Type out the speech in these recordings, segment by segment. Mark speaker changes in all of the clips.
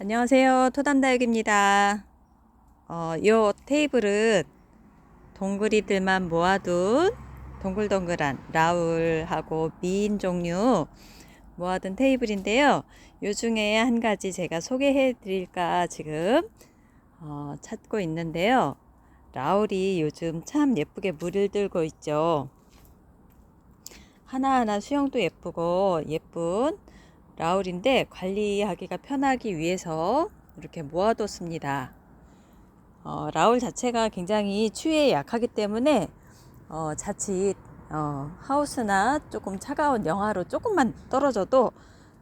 Speaker 1: 안녕하세요. 토담다육입니다. 어, 요 테이블은 동그리들만 모아둔 동글동글한 라울하고 미인 종류 모아둔 테이블인데요. 요 중에 한 가지 제가 소개해 드릴까 지금 어, 찾고 있는데요. 라울이 요즘 참 예쁘게 물을 들고 있죠. 하나하나 수영도 예쁘고 예쁜 라울인데 관리하기가 편하기 위해서 이렇게 모아뒀습니다. 어, 라울 자체가 굉장히 추위에 약하기 때문에 어, 자칫 어, 하우스나 조금 차가운 영하로 조금만 떨어져도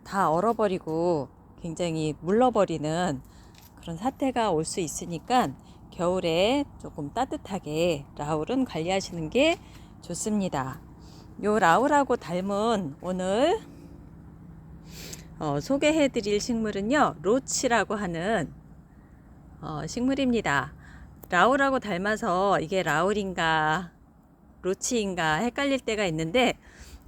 Speaker 1: 다 얼어버리고 굉장히 물러버리는 그런 사태가 올 수 있으니까 겨울에 조금 따뜻하게 라울은 관리하시는 게 좋습니다. 요 라울하고 닮은 오늘 어, 소개해 드릴 식물은요, 로치라고 하는 어, 식물입니다. 라울하고 닮아서 이게 라울인가 로치인가 헷갈릴 때가 있는데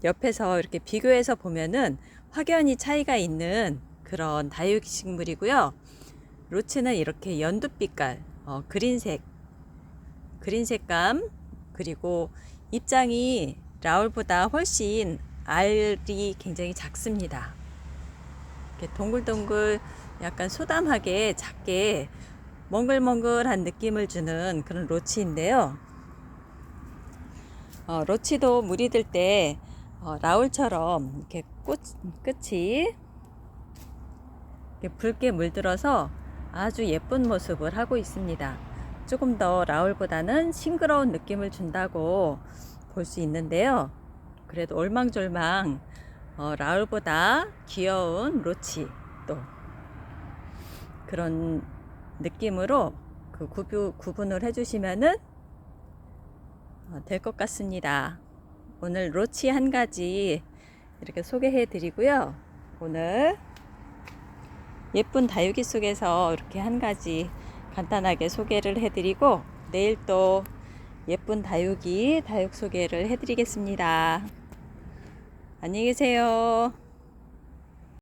Speaker 1: 옆에서 이렇게 비교해서 보면은 확연히 차이가 있는 그런 다육 식물이고요. 로치는 이렇게 연두빛깔, 어, 그린색, 그린 색감, 그리고 입장이 라울보다 훨씬 알이 굉장히 작습니다. 이렇게 동글동글 약간 소담하게 작게 멍글멍글한 느낌을 주는 그런 로치인데요. 어, 로치도 물이 들때 어, 라울처럼 이렇게 꽃 끝이 이렇게 붉게 물들어서 아주 예쁜 모습을 하고 있습니다. 조금 더 라울보다는 싱그러운 느낌을 준다고 볼 수 있는데요. 그래도 올망졸망 어, 라울보다 귀여운 로치 또 그런 느낌으로 그 구분, 구분을 해주시면은 어, 될것 같습니다. 오늘 로치 한 가지 이렇게 소개해 드리고요. 오늘 예쁜 다육이 속에서 이렇게 한 가지 간단하게 소개를 해 드리고 내일 또 예쁜 다육이 다육 소개를 해 드리겠습니다. 안녕히 계세요.